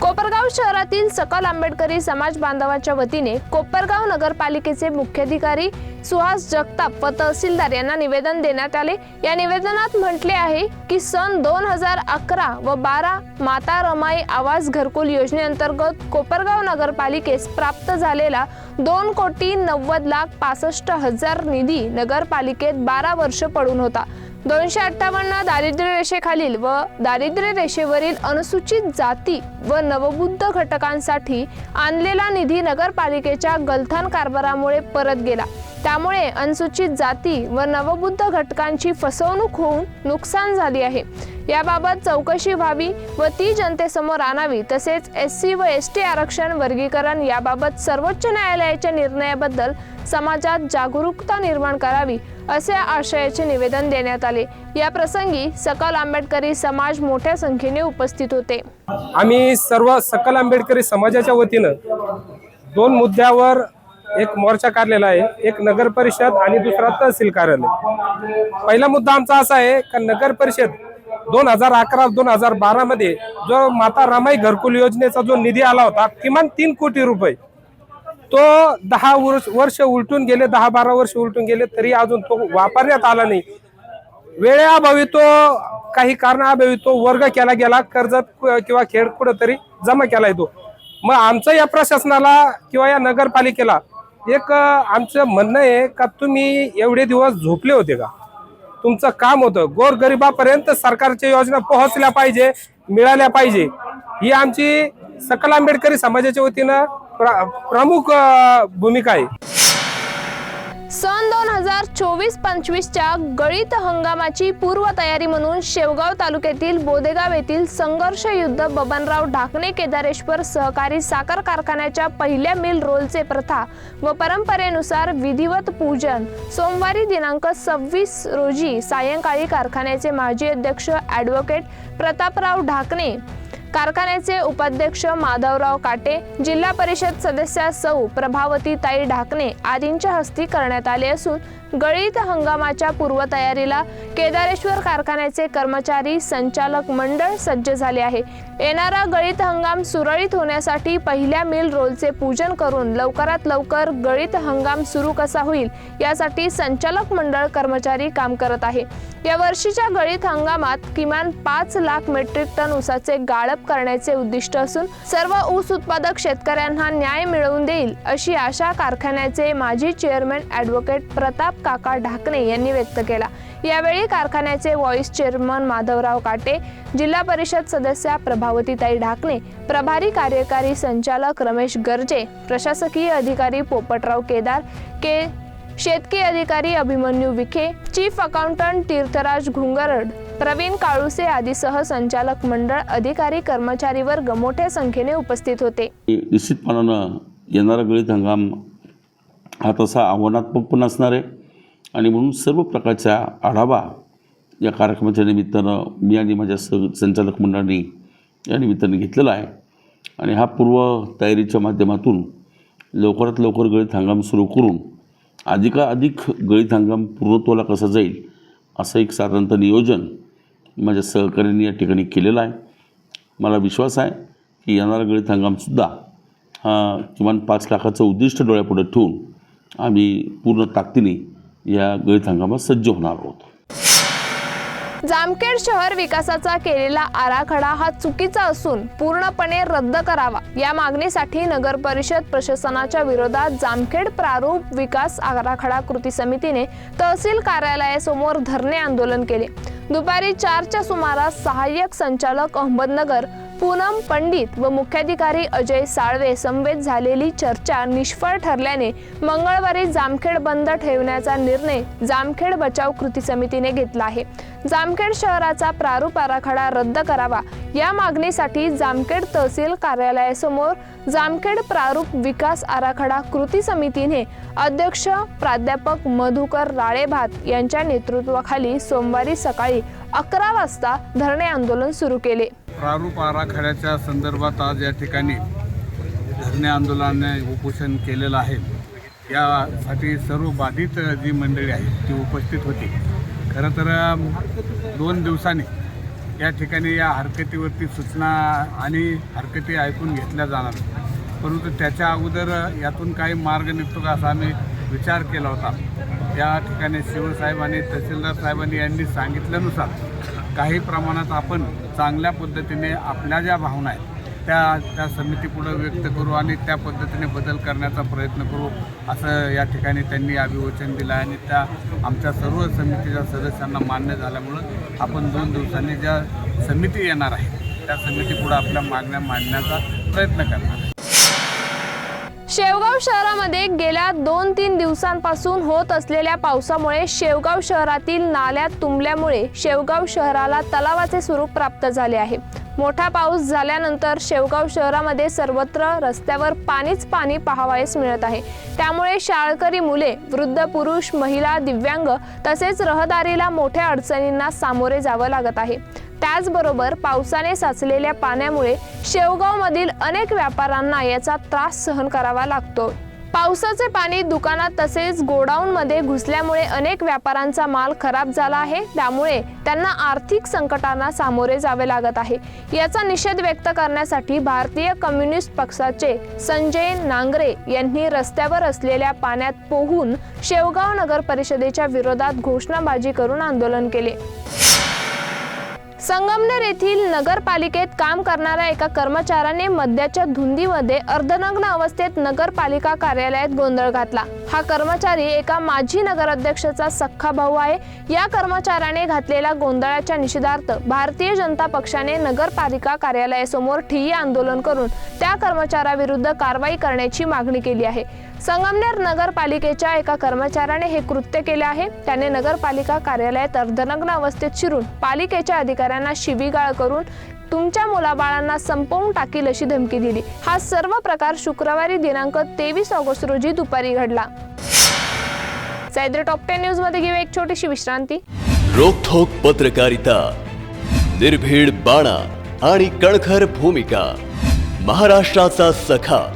कोपरगाव शहरातील सकल आंबेडकरी समाज बांधवाच्या वतीने कोपरगाव नगरपालिकेचे मुख्याधिकारी सुहास जगताप व तहसीलदार यांना निवेदन देण्यात आले. या निवेदनात म्हटले आहे की सन दोन हजार अकरा व बारा माता रमाई आवास घरकुल योजनेअंतर्गत कोपरगाव नगरपालिकेस प्राप्त झालेला दोन कोटी नव्वद लाख पासष्ट हजार निधी नगरपालिकेत बारा वर्ष पडून होता. दोनशे अठ्ठावन्न दारिद्र्य रेषेखालील व दारिद्र्य रेषेवरील अनुसूचित जाती व नवबुद्ध घटकांसाठी आणलेला निधी नगरपालिकेच्या गलथान कारभारामुळे परत गेला. त्यामुळे अनुसूचित जाती व नवबुद्ध घटकांची फसवणूक होऊन नुकसान झाली आहे. याबाबत चौकशी व्हावी व ती जनतेसमोर आणावी तसेच एस सी व एस टी आरक्षण वर्गीकरण याबाबत सर्वोच्च न्यायालयाच्या निर्णयाबद्दल समाजात जागरूकता निर्माण करावी असे आशयाचे निवेदन देण्यात आले. या प्रसंगी सकल आंबेडकरी समाज मोठ्या संख्येने उपस्थित होते. आम्ही सर्व सकल आंबेडकरी समाजाच्या वतीनं दोन मुद्द्यावर एक मोर्चा काढलेला आहे एक नगर परिषद आणि दुसरा तहसील कार्यालय. पहिला मुद्दा आमचा असा आहे का नगर परिषद दोन हजार अकरा दोन हजार बारा मध्ये जो माता रामाई घरकुल योजनेचा जो निधी आला होता किमान तीन कोटी रुपये. तो दहा वर्ष वर्ष उलटून गेले दहा बारा वर्ष उलटून गेले तरी अजून तो वापरण्यात आला नाही. वेळेअभावी तो काही कारणाअभावी तो वर्ग केला गेला कर्जत कु- किंवा खेड कुठंतरी जमा केला येतो मग आमचं या प्रशासनाला किंवा या नगरपालिकेला एक आमचं म्हणणं आहे का तुम्ही एवढे दिवस झोपले होते का? तुमचं काम होतं. गोरगरिबापर्यंत सरकारच्या योजना पोहोचल्या पाहिजे मिळाल्या पाहिजे. ही आमची सकल आंबेडकरी समाजाच्या वतीनं प्र- प्रमुख भूमिका आहे. सन दोन हजार चोवीस पंचवीसच्या गळीत हंगामाची पूर्वतयारी म्हणून शेवगाव तालुक्यातील बोदेगाव येथील संघर्ष युद्ध बबनराव ढाकणे केदारेश्वर सहकारी साखर कारखान्याच्या पहिल्या मिल रोलचे प्रथा व परंपरेनुसार विधिवत पूजन सोमवारी दिनांक सव्वीस रोजी सायंकाळी कारखान्याचे माजी अध्यक्ष ॲडव्होकेट प्रतापराव ढाकणे कारखान्याचे उपाध्यक्ष माधवराव काटे जिल्हा परिषद सदस्या सौ प्रभावती ताई ढाकणे आदींच्या हस्ते करण्यात आले असून गळीत हंगामाच्या पूर्वतयारीला केदारेश्वर कारखान्याचे कर्मचारी संचालक मंडळ सज्ज झाले आहे. येणारा गळीत हंगाम सुरळीत होण्यासाठी पहिल्या मिल रोलचे पूजन करून लवकरात लवकर गळीत हंगाम सुरू कसा होईल यासाठी संचालक मंडळ कर्मचारी काम करत आहे. या वर्षीच्या गळीत हंगामात किमान पाच लाख मेट्रिक टन ऊसाचे गाळप करण्याचे उद्दिष्ट असून सर्व ऊस उत्पादक शेतकऱ्यांना न्याय मिळवून देईल अशी आशा कारखान्याचे माजी चेअरमॅन ॲडव्होकेट प्रताप काका ढाकणे यांनी व्यक्त केला. यावेळी कारखान्याचे व्हॉइस चेअरमन माधवराव काटे जिल्हा परिषद सदस्या प्रभावतीताई ढाकणे प्रभारी कार्यकारी संचालक रमेश गर्जे प्रशासकीय अधिकारी पोपटराव केदार के शेतकी अधिकारी अभिमन्यू विखे चीफ अकाउंटंट तीर्थराज घुंगरड प्रवीण काळुसे आदीसह संचालक मंडळ अधिकारी कर्मचारी वर्ग मोठ्या संख्येने उपस्थित होते. निश्चितपणानं येणारा गळीत हंगाम हा तसा आव्हानात्मक पण असणार आहे. आणि म्हणून सर्व प्रकारचा आढावा या कार्यक्रमाच्या निमित्तानं मी आणि माझ्या स संचालक मंडळाने या निमित्ताने घेतलेला आहे. आणि हा पूर्व तयारीच्या माध्यमातून लवकरात लवकर गळीत हंगाम सुरू करून अधिकाधिक गळीत हंगाम पूर्णत्वाला कसं जाईल असं एक साधारणतः नियोजन माझ्या सहकार्याने या ठिकाणी केलेलं आहे. मला विश्वास आहे की येणारा गळीत हंगामसुद्धा हा किमान पाच लाखाचं उद्दिष्ट डोळ्यापुढे ठेवून आम्ही पूर्ण ताकदीने या गळीत हंगामात सज्ज होणार आहोत. जामखेड शहर विकासाचा केलेला आराखडा हा चुकीचा असून पूर्णपणे रद्द करावा. या मागणीसाठी नगर परिषद प्रशासनाच्या विरोधात जामखेड प्रारूप विकास आराखडा कृती समितीने तहसील कार्यालयासमोर धरणे आंदोलन केले. दुपारी चारच्या सुमारास सहाय्यक संचालक अहमदनगर पूनम पंडित व मुख्याधिकारी अजय साळवे समवेत झालेली चर्चा निष्फळ ठरल्याने मंगळवारी जामखेड बंद ठेवण्याचा निर्णय जामखेड बचाव कृती समितीने घेतला आहे. जामखेड शहराचा प्रारूप आराखडा रद्द करावा. या मागणीसाठी जामखेड तहसील कार्यालयासमोर जामखेड प्रारूप विकास आराखडा कृती समितीने अध्यक्ष प्राध्यापक मधुकर राळेभात यांच्या नेतृत्वाखाली सोमवारी सकाळी अकरा वाजता धरणे आंदोलन सुरू केले. प्रारूप आराखड्याच्या संदर्भात आज या ठिकाणी धरणे आंदोलनाने उपोषण केलेलं आहे. यासाठी सर्व बाधित जी मंडळी आहेत ती उपस्थित होती. खरं तर दोन दिवसांनी या ठिकाणी या हरकतीवरती सूचना आणि हरकती ऐकून घेतल्या जाणार परंतु त्याच्या अगोदर यातून काही मार्ग निघतो का असा आम्ही विचार केला होता. या ठिकाणी शिवसाहेब आणि तहसीलदार साहेबांनी यांनी सांगितल्यानुसार काही प्रमाणात आपण चांगल्या पद्धतीने आपल्या ज्या भावना आहेत त्या त्या समितीपुढं व्यक्त करू आणि त्या पद्धतीने बदल करण्याचा प्रयत्न करू असं या ठिकाणी त्यांनी अभिवचन दिलं आहे. आणि त्या आमच्या सर्व समितीच्या सदस्यांना मान्य झाल्यामुळं आपण दोन दिवसांनी ज्या समिती येणार आहे त्या समितीपुढं आपल्या मागण्या मांडण्याचा प्रयत्न करणार शेवगाव शहरामध्ये गेल्या दोन तीन दिवसांपासून होत असलेल्या पावसामुळे शेवगाव शहरातील नाल्यात तुंबल्यामुळे शेवगाव शहराला तलावाचे स्वरूप प्राप्त झाले आहे. मोठा पाऊस झाल्यानंतर शेवगाव शहरामध्ये सर्वत्र रस्त्यावर पाणीच पाणी पाहावयास मिळत आहे. त्यामुळे शाळकरी मुले वृद्ध पुरुष महिला दिव्यांग तसेच रहदारीला मोठ्या अडचणींना सामोरे जावं लागत आहे. त्याचबरोबर पावसाने साचलेल्या पाण्यामुळे शेवगावमधील अनेक व्यापाऱ्यांना याचा त्रास सहन करावा लागतो. पावसाचे पाणी दुकानात तसेच गोडाऊनमध्ये घुसल्यामुळे अनेक व्यापाऱ्यांचा माल खराब झाला आहे. त्यामुळे त्यांना आर्थिक संकटांना सामोरे जावे लागत आहे. याचा निषेध व्यक्त करण्यासाठी भारतीय कम्युनिस्ट पक्षाचे संजय नांगरे यांनी रस्त्यावर असलेल्या पाण्यात पोहून शेवगाव नगर परिषदेच्या विरोधात घोषणाबाजी करून आंदोलन केले. संगमनेर येथील नगरपालिकेत काम करणाऱ्या एका कर्मचाऱ्याने मद्याच्या धुंदीमध्ये अर्धनग्न अवस्थेत नगरपालिका कार्यालयात गोंधळ घातला. हा कर्मचारी एका माजी नगराध्यक्षाचा सख्खा भाऊ आहे. या कर्मचाऱ्याने घातलेल्या गोंधळाच्या निषेधार्थ भारतीय जनता पक्षाने नगरपालिका कार्यालयासमोर ठिय्या आंदोलन करून त्या कर्मचाऱ्याविरुद्ध कारवाई करण्याची मागणी केली आहे. संगमनेर नगरपालिकेच्या एका कर्मचाऱ्याने हे कृत्य केले आहे. त्याने नगरपालिका कार्यालयात अर्धनग्न अवस्थेत शिरून पालिकेच्या अधिकाऱ्यांना शिवीगाळ करून तुमच्या मुलाबाळांना संपवून टाकील अशी धमकी दिली. हा सर्व प्रकार शुक्रवारी दिनांक तेवीस ऑगस्ट रोजी दुपारी घडला. सायद्र टॉप टेन न्यूजमध्ये घेऊ एक छोटीशी विश्रांती. रोखोक पत्रकारिता निर्भीड बाणा आणि कणखर भूमिका महाराष्ट्राचा सखा.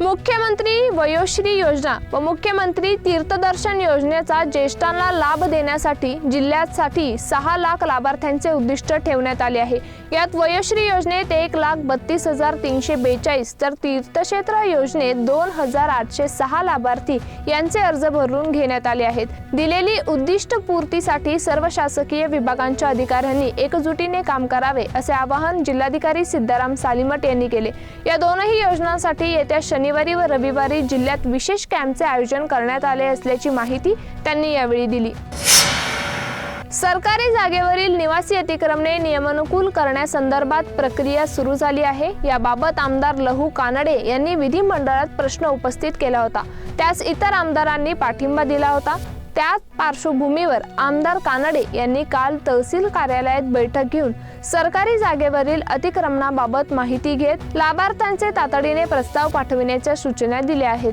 मुख्यमंत्री वयोश्री योजना व मुख्यमंत्री तीर्थदर्शन योजनेचा ज्येष्ठांना लाभ देण्यासाठी जिल्ह्यासाठी सहा लाख लाभार्थ्यांचे उद्दिष्ट ठेवण्यात आले आहे. यात वयोश्री योजनेत एक लाख बत्तीस हजार तीनशे बेचाळीस तर तीर्थक्षेत्र योजनेत दोन हजार आठशे सहा लाभार्थी यांचे अर्ज भरून घेण्यात आले आहेत. दिलेली उद्दिष्ट पूर्तीसाठी सर्व शासकीय विभागांच्या अधिकाऱ्यांनी एकजुटीने काम करावे असे आवाहन जिल्हाधिकारी सिद्धाराम सालीमट यांनी केले. या दोनही योजनांसाठी येत्या शनिवारी व रविवारी जिल्ह्यात विशेष कॅम्पचे आयोजन करण्यात आले असल्याची माहिती त्यांनी यावेळी दिली. सरकारी जागेवरील निवासी अतिक्रमणे नियमानुकूल करण्यासंदर्भात प्रक्रिया सुरू झाली आहे. याबाबत आमदार लहू कानडे यांनी विधिमंडळात प्रश्न उपस्थित केला होता. त्यास इतर आमदारांनी पाठिंबा दिला होता. त्याच पार्श्वभूमीवर आमदार कानडे यांनी काल तहसील कार्यालयात बैठक घेऊन सरकारी जागेवरील अतिक्रमणाबाबत माहिती घेत लाभार्थ्यांचे तातडीने प्रस्ताव पाठविण्याच्या सूचना दिल्या आहेत.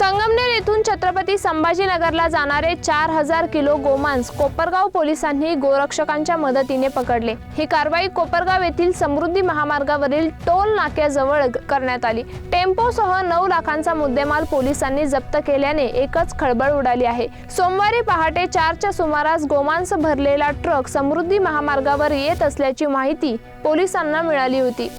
संगमनेर येथून छत्रपती संभाजीनगरला जाणारे चार हजार किलो गोमांस कोपरगाव पोलिसांनी गोरक्षकांच्या मदतीने पकडले. ही कारवाई कोपरगाव येथील समृद्धी महामार्गावरील टोल नाक्याजवळ करण्यात आली. टेम्पोसह नऊ लाखांचा मुद्देमाल पोलिसांनी जप्त केल्याने एकच खळबळ उडाली आहे. सोमवारी पहाटे चारच्या सुमारास गोमांस भरलेला ट्रक समृद्धी महामार्गावर येत असल्याची माहिती पोलिसांना मिळाली होती.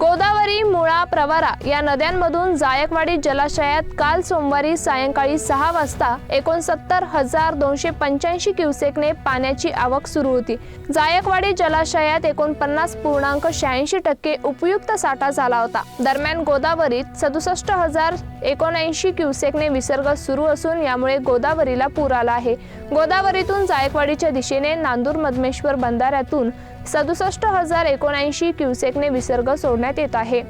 गोदावरी मुळा प्रवारा या नद्यांमधून जायकवाडी जलाशयात काल सोमवारी सायंकाळी सहा वाजता एकोणसत्तर हजार दोनशे पंच्याऐंशी क्युसेकने पाण्याची आवक सुरू होती. जायकवाडी जलाशयात एकोणपन्नास पूर्णांक शहाऐंशी टक्के उपयुक्त साठा झाला होता. दरम्यान गोदावरीत सदुसष्ट हजार एकोणऐंशी क्युसेकने विसर्ग सुरू असून यामुळे गोदावरीला पूर आला आहे. गोदावरीतून जायकवाडीच्या दिशेने नांदूर मधमेश्वर बंधाऱ्यातून सदुसष्ट हजार एकोणऐंशी क्युसेकने विसर्ग सोडण्यात येत आहे.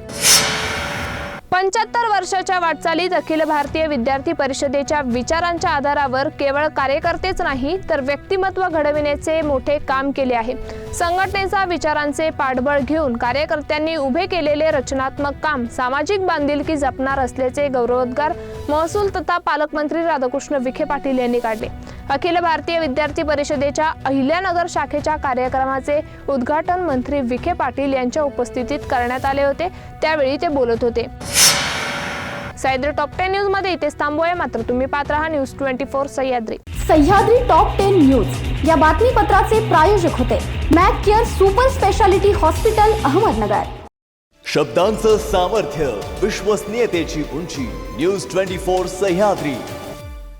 पंच्याहत्तर वर्षाच्या वाटचालीत अखिल भारतीय विद्यार्थी परिषदेच्या विचारांच्या आधारावर केवळ कार्यकर्तेच नाही तर व्यक्तिमत्व घडविण्याचे मोठे काम केले आहे. संघटनेचा विचारांचे पाठबळ घेऊन कार्यकर्त्यांनी उभे केलेले रचनात्मक काम सामाजिक बांधिलकी जपणार असल्याचे गौरवोद्गार महसूल तथा पालकमंत्री राधाकृष्ण विखे पाटील यांनी काढले. अखिल भारतीय विद्यार्थी परिषदेच्या अहिल्यानगर शाखेच्या कार्यक्रमाचे उद्घाटन मंत्री विखे पाटील यांच्या उपस्थितीत करण्यात आले होते. त्यावेळी ते बोलत होते. सह्याद्री टॉप टेन न्यूजमध्ये इथेच थांबूया. मात्र तुम्ही पात्र हा news twenty four Sahyadri. Sahyadri top ten news. या बातमीपत्राचे प्रायोजक होते Mac care super speciality hospital Ahmednagar. शब्दांचं सामर्थ्य विश्वसनीयतेची उंची न्यूज ट्वेंटी फोर सह्याद्री.